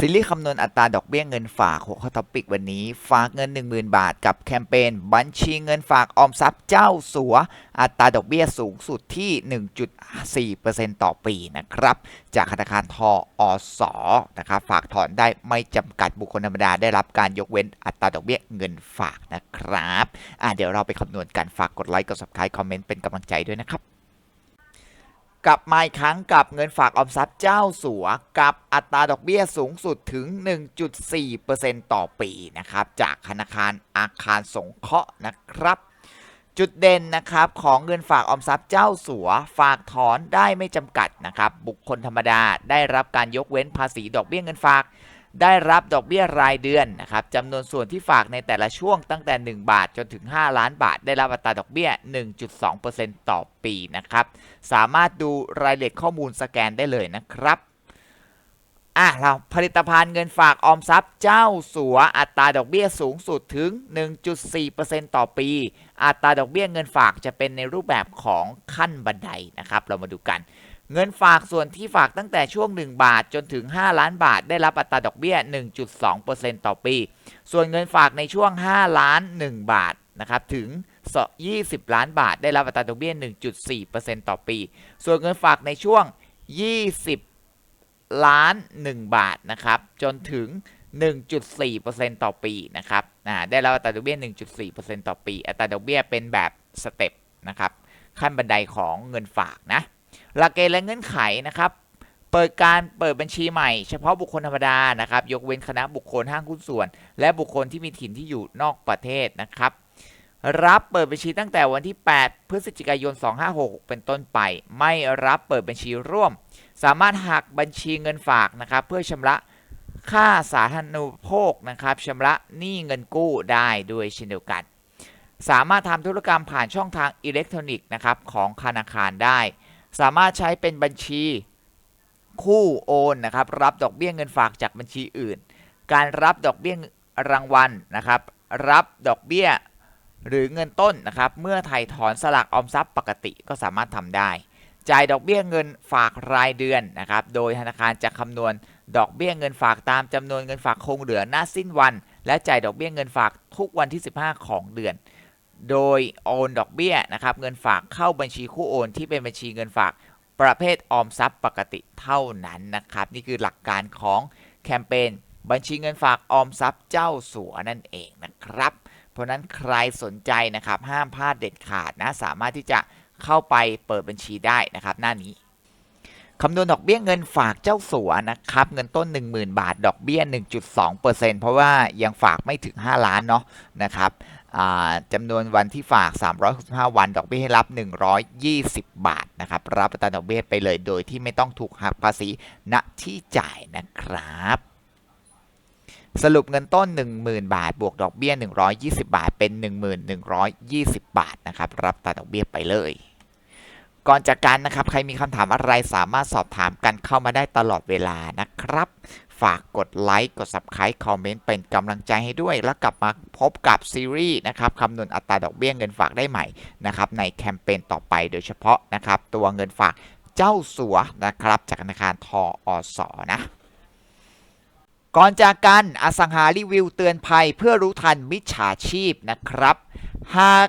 ซีรีส์คำนวณอัตราดอกเบี้ยเงินฝากหัวข้อท็อปิกวันนี้ ฝากเงิน 10,000 บาท กับแคมเปญบัญชีเงินฝากออมทรัพย์เจ้าสัว อัตราดอกเบี้ยสูงสุดที่ 1.4%ต่อปีนะครับ จากธนาคารทออสอนะครับฝากถอนได้ไม่จำกัดบุคคลธรรมดาได้รับการยกเว้นอัตราดอกเบี้ยเงินฝากนะครับอะเดี๋ยวเราไปคำนวณกันฝากกดไลค์กด subscribe คอมเมนต์เป็นกำลังใจด้วยนะครับ กลับมาอีกครั้งกับเงินฝากออมทรัพย์เจ้าสัว กับอัตราดอกเบี้ยสูงสุดถึง 1.4%ต่อปีนะครับ จากธนาคารอาคารสงเคราะห์นะครับ จุดเด่นนะครับของเงินฝากออมทรัพย์เจ้าสัว ฝากถอนได้ไม่จำกัดนะครับ บุคคลธรรมดาได้รับการยกเว้นภาษีดอกเบี้ยเงินฝาก ได้รับดอกเบี้ยรายเดือนนะครับจำนวนส่วนที่ฝากในแต่ละช่วงตั้งแต่ 1 บาทจนถึง 5 ล้านบาท ได้รับอัตราดอกเบี้ย 1.2%ต่อปีนะครับ สามารถดูรายละเอียดข้อมูลสแกนได้เลยนะครับอะเราผลิตภัณฑ์เงินฝากออมทรัพย์เจ้าสัวอัตราดอกเบี้ยสูงสุดถึง 1.4%ต่อปี อัตราดอกเบี้ยเงินฝากจะเป็นในรูปแบบของขั้นบันไดนะครับ เรามาดูกัน เงินฝากส่วนที่ฝากตั้งแต่ช่วง 1 บาทจนถึง 5 ล้านบาท ได้รับอัตราดอกเบี้ย 1.2%ต่อปี ส่วนเงินฝากในช่วง 5 ล้าน 1 บาทนะครับถึง 20 ล้านบาท ได้รับอัตราดอกเบี้ย 1.4%ต่อปี ส่วนเงินฝากในช่วง 20 ล้าน 1 บาทนะครับจนถึง 1.4%ต่อปีนะครับได้รับอัตราดอกเบี้ย 1.4%ต่อปี อัตราดอกเบี้ยเป็นแบบสเต็ปนะครับขั้นบันไดของเงินฝากนะ หลักเกณฑ์และเงื่อนไขนะครับ เปิดการเปิดบัญชีใหม่ เฉพาะบุคคลธรรมดานะครับ ยกเว้นคณะบุคคลห้างหุ้นส่วน และบุคคลที่มีถิ่นที่อยู่นอกประเทศนะครับ รับเปิดบัญชีตั้งแต่วันที่ 8 พฤศจิกายน 2566 เป็นต้นไป ไม่รับเปิดบัญชีร่วม สามารถหักบัญชีเงินฝากนะครับ เพื่อชำระค่าสาธารณูปโภคนะครับชำระหนี้เงินกู้ได้ด้วยเช่นเดียวกัน สามารถทำธุรกรรมผ่านช่องทางอิเล็กทรอนิกส์นะครับของธนาคารได้ สามารถใช้เป็นบัญชีคู่โอนนะครับรับดอกเบี้ยเงินฝากจากบัญชีอื่น การรับดอกเบี้ยรางวัลนะครับรับดอกเบี้ยหรือเงินต้นนะครับเมื่อไถ่ถอนสลากออมทรัพย์ปกติก็สามารถทำได้ จ่ายดอกเบี้ยเงินฝากรายเดือนนะครับโดยธนาคารจะคำนวณดอกเบี้ยเงินฝากตามจำนวนเงินฝากคงเหลือหน้าสิ้นวัน และจ่ายดอกเบี้ยเงินฝากทุกวันที่ 15 ของเดือน โดยโอนดอกเบี้ยนะครับเงินฝากเข้าบัญชีคู่โอนที่เป็นบัญชีเงินฝากประเภทออมทรัพย์ปกติเท่านั้นนะครับ นี่คือหลักการของแคมเปญบัญชีเงินฝากออมทรัพย์เจ้าสัวนั่นเองนะครับ เพราะนั้นใครสนใจนะครับห้ามพลาดเด็ดขาดนะสามารถที่จะเข้าไปเปิดบัญชีได้นะครับ หน้านี้คำนวณดอกเบี้ยเงินฝากเจ้าสัวนะครับ เงินต้น 10,000 บาท ดอกเบี้ย 1.2%เพราะว่ายังฝากไม่ถึง 5 ล้านเนาะนะครับ จำนวนวันที่ฝาก 365 วัน ดอกเบี้ยให้รับ 120 บาทนะครับ รับอัตราดอกเบี้ยไปเลยโดยที่ไม่ต้องถูกหักภาษีณที่จ่ายนะครับ สรุปเงินต้น 10,000 บาท บวกดอกเบี้ย 120 บาท เป็น 1120 บาทนะครับ รับตัดดอกเบี้ยไปเลย ก่อนจากกันนะครับ ใครมีคำถามอะไรสามารถสอบถามกันเข้ามาได้ตลอดเวลานะครับ ฝากกดไลค์กด Subscribe คอมเมนต์เป็นกำลังใจให้ด้วย แล้วกลับมาพบกับซีรีส์นะครับคำนวณอัตราดอกเบี้ยเงินฝากได้ใหม่นะครับในแคมเปญต่อไปโดยเฉพาะนะครับตัวเงินฝากเจ้าสัวนะครับจากธนาคารทออสนะก่อนจากกันอสังหารีวิวเตือนภัยเพื่อรู้ทันมิจฉาชีพนะครับ หาก